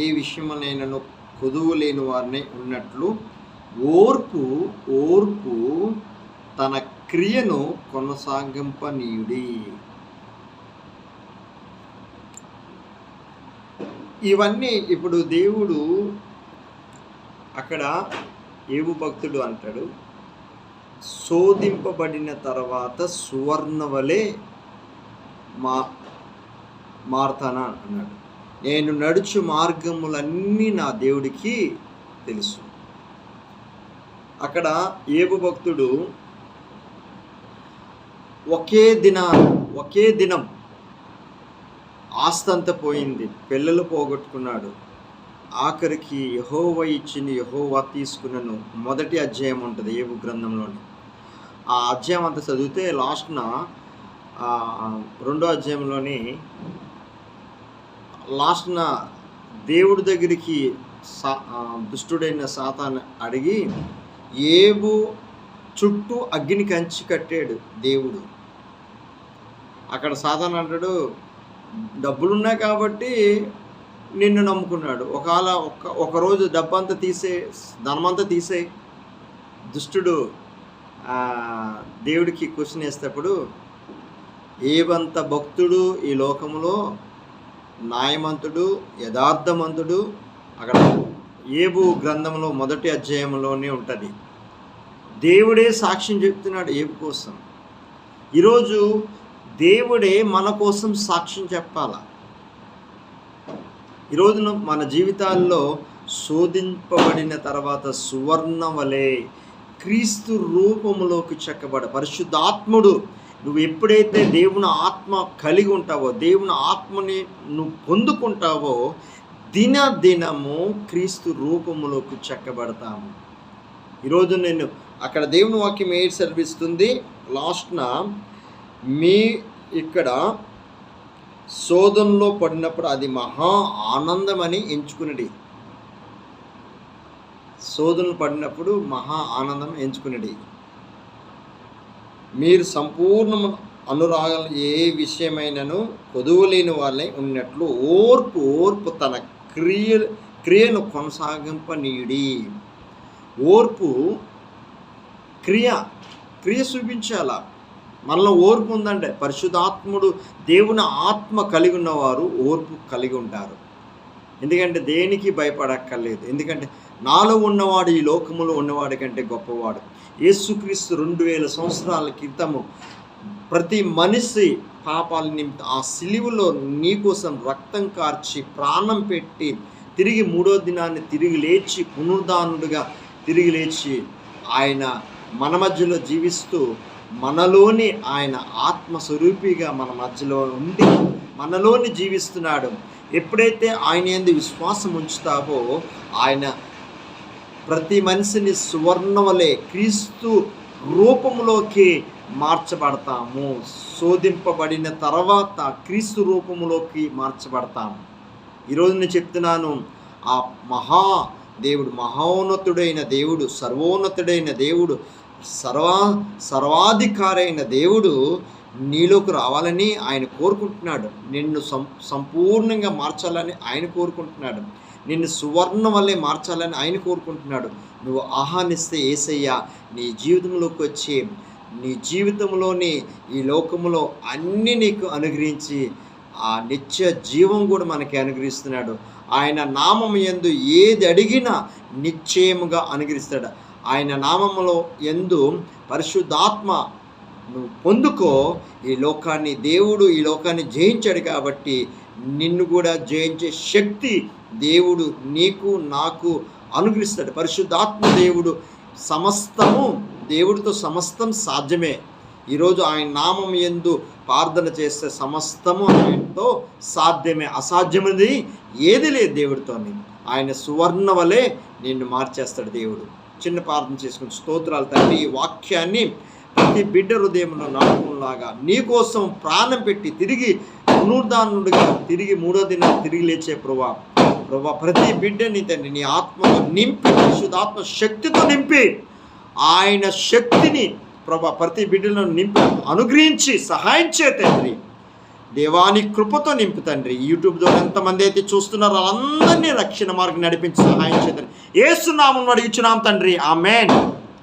ఏ విషయమునైనను కొదువు లేని వారిని ఉన్నట్లు ఓర్పు ఓర్పు తన క్రియను కొనసాగింపనీయుడి. ఇవన్నీ ఇప్పుడు దేవుడు అక్కడ ఏవు భక్తుడు అంటాడు శోధింపబడిన తర్వాత సువర్ణ వలె మా మారుతానా? అన్నాడు. నేను నడుచు మార్గములన్నీ నా దేవుడికి తెలుసు. అక్కడ ఏబు భక్తుడు ఒకే దిన ఒకే దినం ఆస్తంత పోయింది. పిల్లలు పోగొట్టుకున్నాడు. ఆఖరికి యహోవ ఇచ్చిన యహోవా తీసుకున్నను మొదటి అధ్యాయం ఉంటుంది ఏబు గ్రంథంలోని. ఆ అధ్యాయం అంతా చదివితే లాస్ట్న రెండో అధ్యాయంలోని లాస్ట్న దేవుడి దగ్గరికి సా దుష్టుడైన సాతాన్ని అడిగి ఏబు చుట్టూ అగ్ని కంచి కట్టాడు దేవుడు. అక్కడ సాతాన్ అంటాడు డబ్బులున్నాయి కాబట్టి నిన్ను నమ్ముకున్నాడు. ఒకవేళ ఒక ఒకరోజు డబ్బంతా తీసే ధనమంతా తీసే దుష్టుడు దేవుడికి క్వశ్చన్ వేసేటప్పుడు ఏవంత భక్తుడు ఈ లోకంలో న్యాయమంతుడు యథార్థమంతుడు అక్కడ ఏబు గ్రంథంలో మొదటి అధ్యాయంలోనే ఉంటుంది. దేవుడే సాక్ష్యం చెప్తున్నాడు ఏబు కోసం. ఈరోజు దేవుడే మన కోసం సాక్ష్యం చెప్పాల? ఈరోజు మన జీవితాల్లో శోధింపబడిన తర్వాత సువర్ణ వలె క్రీస్తు రూపంలోకి చెక్కబడ పరిశుద్ధాత్ముడు నువ్వు ఎప్పుడైతే దేవుని ఆత్మ కలిగి ఉంటావో దేవుని ఆత్మని నువ్వు పొందుకుంటావో దిన దినము క్రీస్తు రూపములోకి చెక్కబడతాము. ఈరోజు నేను అక్కడ దేవుని వాక్యం ఏ సెలవిస్తుంది. లాస్ట్న మీ ఇక్కడ శోధనలో పడినప్పుడు అది మహా ఆనందమని ఎంచుకున్నది శోధనలు పడినప్పుడు మహా ఆనందం ఎంచుకున్నది మీరు సంపూర్ణ అనురాగాలు ఏ విషయమైనను కొదువులేని వాళ్ళై ఉన్నట్లు ఓర్పు ఓర్పు తన క్రియ క్రియను కొనసాగింపనీయుడి. ఓర్పు క్రియ క్రియ చూపించాల? మనలో ఓర్పు ఉందంటే పరిశుధాత్ముడు దేవుని ఆత్మ కలిగి ఉన్నవారు ఓర్పు కలిగి ఉంటారు. ఎందుకంటే దేనికి భయపడక్కర్లేదు. ఎందుకంటే నాలో ఉన్నవాడు ఈ లోకములో ఉన్నవాడి కంటే గొప్పవాడు. యేసుక్రీస్తు రెండు వేల సంవత్సరాల క్రితము ప్రతి మనిషి పాపాల నిమిత్తం ఆ సిలువలో నీకోసం రక్తం కార్చి ప్రాణం పెట్టి తిరిగి మూడో దినాన్ని తిరిగి లేచి పునరుదానుడిగా తిరిగి లేచి ఆయన మన మధ్యలో జీవిస్తూ మనలోని ఆయన ఆత్మస్వరూపిగా మన మధ్యలో ఉండి మనలోని జీవిస్తున్నాడు. ఎప్పుడైతే ఆయన ఎందు విశ్వాసం ఉంచుతావో ఆయన ప్రతి మనిషిని సువర్ణవలే క్రీస్తు రూపములోకి మార్చబడతాము. శోధింపబడిన తర్వాత క్రీస్తు రూపములోకి మార్చబడతాము. ఈరోజు నేను చెప్తున్నాను ఆ మహా దేవుడు మహోన్నతుడైన దేవుడు సర్వోన్నతుడైన దేవుడు సర్వా సర్వాధికారైన దేవుడు నీలోకి రావాలని ఆయన కోరుకుంటున్నాడు. నిన్ను సం సంపూర్ణంగా మార్చాలని ఆయన కోరుకుంటున్నాడు. నిన్ను సువర్ణ వల్లే మార్చాలని ఆయన కోరుకుంటున్నాడు. నువ్వు ఆహ్వానిస్తే ఏసయ్య నీ జీవితంలోకి వచ్చి నీ జీవితంలోని ఈ లోకములో అన్ని నీకు అనుగ్రహించి ఆ నిత్య జీవం కూడా మనకి అనుగ్రహిస్తున్నాడు. ఆయన నామం ఎందు ఏది అడిగినా నిశ్చయముగా అనుగ్రహిస్తాడు. ఆయన నామములో ఎందు పరిశుద్ధాత్మ నువ్వు పొందుకో ఈ లోకాన్ని దేవుడు ఈ లోకాన్ని జయించాడు కాబట్టి నిన్ను కూడా జయించే శక్తి దేవుడు నీకు నాకు అనుగ్రహిస్తాడు. పరిశుద్ధాత్మ దేవుడు సమస్తము దేవుడితో సమస్తం సాధ్యమే. ఈరోజు ఆయన నామం ఎందు ప్రార్థన చేస్తే సమస్తము ఆయనతో సాధ్యమే. అసాధ్యమైనది ఏది లేదు దేవుడితోని. ఆయన సువర్ణ వలె నిన్ను మార్చేస్తాడు దేవుడు. చిన్న ప్రార్థన చేసుకుని స్తోత్రాలు తండ్రి. ఈ వాక్యాన్ని ప్రతి బిడ్డ హృదయంలో నాటకంలాగా నీకోసం ప్రాణం పెట్టి తిరిగి పునరుద్ధానుడిగా తిరిగి మూడో దినం తిరిగి లేచే ప్రభా. ప్రభా ప్రతి బిడ్డని తండ్రి నీ ఆత్మతో నింపి పరిశుద్ధాత్మ శక్తితో నింపి ఆయన శక్తిని ప్రభా ప్రతి బిడ్డలను నింపి అనుగ్రహించి సహాయం చే తండ్రి. దేవాని కృపతో నింపు తండ్రి. యూట్యూబ్ ద్వారా ఎంతమంది అయితే చూస్తున్నారో వాళ్ళందరినీ రక్షణ మార్గం నడిపించి సహాయం చేతండి ఏసునామం అడుగుచున్నాం తండ్రి. ఆమెన్.